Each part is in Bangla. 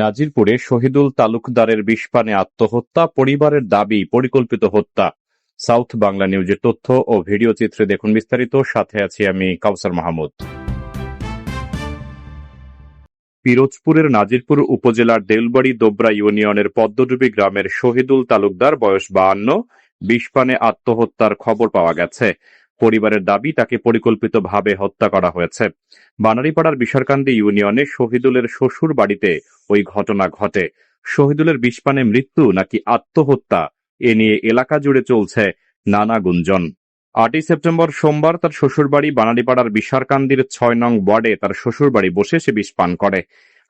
নাজিরপুরে শহীদুল তালুকদারের বিষপানে আত্মহত্যা, পরিবারের দাবি, পরিকল্পিত হত্যা। সাউথ বাংলা নিউজের তথ্য ও ভিডিও চিত্রে দেখুন বিস্তারিত। সাথে আছি আমি কাউসার মাহমুদ। পিরোজপুরের নাজিরপুর উপজেলার দেলবাড়ি দোবরা ইউনিয়নের পদ্মডুবি গ্রামের শহীদুল তালুকদার বয়স বাহান্ন, বিষপানে আত্মহত্যার খবর পাওয়া গেছে। পরিবারের দাবি, তাকে পরিকল্পিতভাবে হত্যা করা হয়েছে। বানারীপাড়ার বিশারকান্দি ইউনিয়নে শহীদুলের শ্বশুর বাড়িতে ওই ঘটনা ঘটে। শহীদুলের বিষপানে মৃত্যু নাকি আত্মহত্যা, এ নিয়ে এলাকা জুড়ে চলছে নানা গুঞ্জন। আটই সেপ্টেম্বর সোমবার তার শ্বশুরবাড়ি বানারীপাড়ার বিশারকান্দির ছয় নং ওয়ার্ডে তার শ্বশুরবাড়ি বসে সে বিষ করে।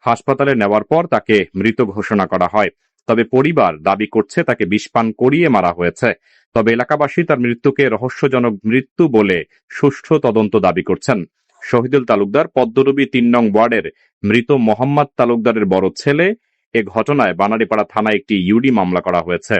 হাসপাতালে নেওয়ার পর তাকে মৃত ঘোষণা করা হয়, তবে পরিবার দাবি করছে তাকে বিষ করিয়ে মারা হয়েছে। তবে এলাকাবাসী তার মৃত্যুকে রহস্যজনক মৃত্যু বলে সুষ্ঠু তদন্ত দাবি করছেন। শহীদুল তালুকদার পদ্মরবি তিন নং ওয়ার্ডের মৃত মোহাম্মদ তালুকদারের বড় ছেলে। এ ঘটনায় বানারীপাড়া থানায় একটি ইউডি মামলা করা হয়েছে।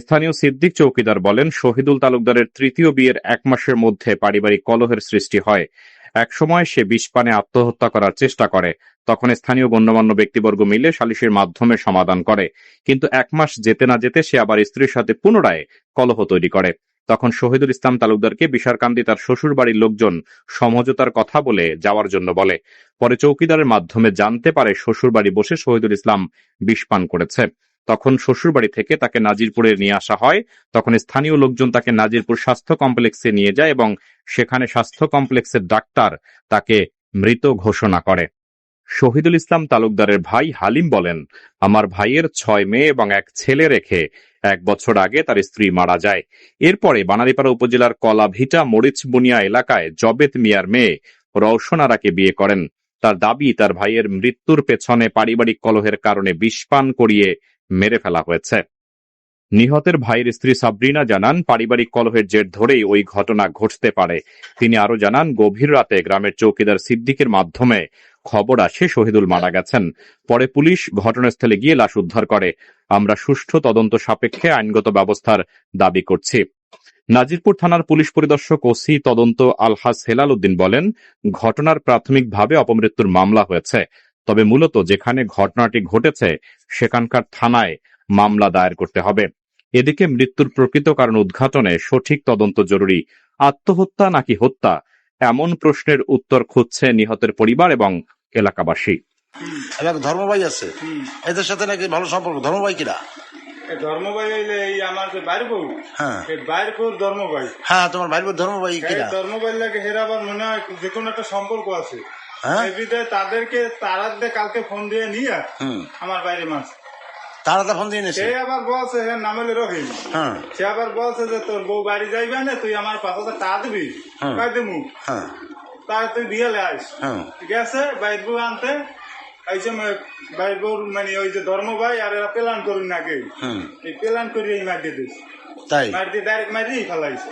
স্থানীয় সিদ্দিক চৌকিদার বলেন, শহীদুল তালুকদারের তৃতীয় বিয়ের এক মাসের মধ্যে পারিবারিক কলহের সৃষ্টি হয়। একসময় সে বিষপানে আত্মহত্যা করার চেষ্টা করে। তখন স্থানীয় গণ্যমান্য ব্যক্তিবর্গ মিলে সালিশের মাধ্যমে সমাধান করে। কিন্তু এক মাস যেতে না যেতে সে আবার স্ত্রীর সাথে পুনরায় কলহ তৈরি করে। তখন শহীদুল ইসলাম তালুকদারকে বিশারকান্দি তার শ্বশুর বাড়ির লোকজন সমঝোতার কথা বলে যাওয়ার জন্য বলে। পরে চৌকিদারের মাধ্যমে জানতে পারে শ্বশুর বাড়ি বসে শহীদুল ইসলাম বিষপান করেছে। তখন শ্বশুরবাড়ি থেকে তাকে নাজিরপুরে নিয়ে আসা হয়। তখন স্থানীয় লোকজন তাকে নাজিরপুর স্বাস্থ্য কমপ্লেক্সে নিয়ে যায় এবং সেখানে স্বাস্থ্য কমপ্লেক্সের ডাক্তার তাকে মৃত ঘোষণা করে। শহীদুল ইসলাম তালুকদারের ভাই হালিম বলেন, আমার ভাইয়ের ছয় মেয়ে এবং এক ছেলে রেখে এক বছর আগে তার স্ত্রী মারা যায়। এরপরে বানারীপাড়া উপজেলার কলাভিটা মরিচ বুনিয়া এলাকায় জবেত মিয়ার মেয়ে রওশনারাকে বিয়ে করেন। তার দাবি, তার ভাইয়ের মৃত্যুর পেছনে পারিবারিক কলহের কারণে বিষপান করিয়ে মেরে ফেলা হয়েছে। নিহতের ভাইয়ের স্ত্রী সাবরিনা জানান, পারিবারিক কলহের জের ধরেই ওই ঘটনা ঘটতে পারে। তিনি আরও জানান, গভীর রাতে গ্রামের চৌকিদার সিদ্দিকের মাধ্যমে খবর আসে শহীদুল মারা গেছেন। পরে পুলিশ ঘটনাস্থলে গিয়ে লাশ উদ্ধার করে। আমরা সুষ্ঠু তদন্ত সাপেক্ষে আইনগত ব্যবস্থার দাবি করছি। নাজিরপুর থানার পুলিশ পরিদর্শক ওসি তদন্ত আলহাস হেলাল উদ্দিন বলেন, ঘটনার প্রাথমিকভাবে অপমৃত্যুর মামলা হয়েছে। তবে মূলত যেখানে ঘটনাটি ঘটেছে সেখানকার থানায় মামলা দায়ের করতে হবে। এদিকে মৃত্যুর প্রকৃত কারণ উদ্ঘাটনে সঠিক তদন্ত জরুরি। আত্মহত্যা নাকি হত্যা? এমন প্রশ্নের উত্তর খুঁজছে নিহতের পরিবার এবং এলাকাবাসী। এবার ধর্মভাই আছে। এদের সাথে নাকি ভালো সম্পর্ক? ধর্মভাই কিরা এই ধর্মভাই হইলে এই আমার যে বাইর বউ হ্যাঁ। এই বাইর বউ ধর্মভাই হ্যাঁ তোমার ধর্মভাই এই কিরা ধর্মভাই লাগে হেরা আবার মনে হয় যে কোনো একটা সম্পর্ক আছে। হ্যাঁ? তাদেরকে তারা কালকে ফোন দিয়ে নিয়ে আমার বাইরে মাছ। তারা তো ফোন দিয়ে সে আবার বলছে হ্যাঁ নামেলে রহিম। হ্যাঁ। সে আবার বলছে যে তোর বউ বাড়ি যাইবে না তুই আমার পাঁচ হাজার টাকা দিবি? হ্যাঁ। কাই দেবো হ্যাঁ। তাই তুই বিয়েলে আইস। হ্যাঁ। গেছে বাইর বউ আনতে। এই সময় বাইর বউর মানে ওই যে ধর্ম ভাই আর এরা প্ল্যান করুন নাকি? এই প্ল্যান এই মার দিস। তাই? মার দিয়ে ডাইরেক্ট মার দিয়ে ফেলাইছে।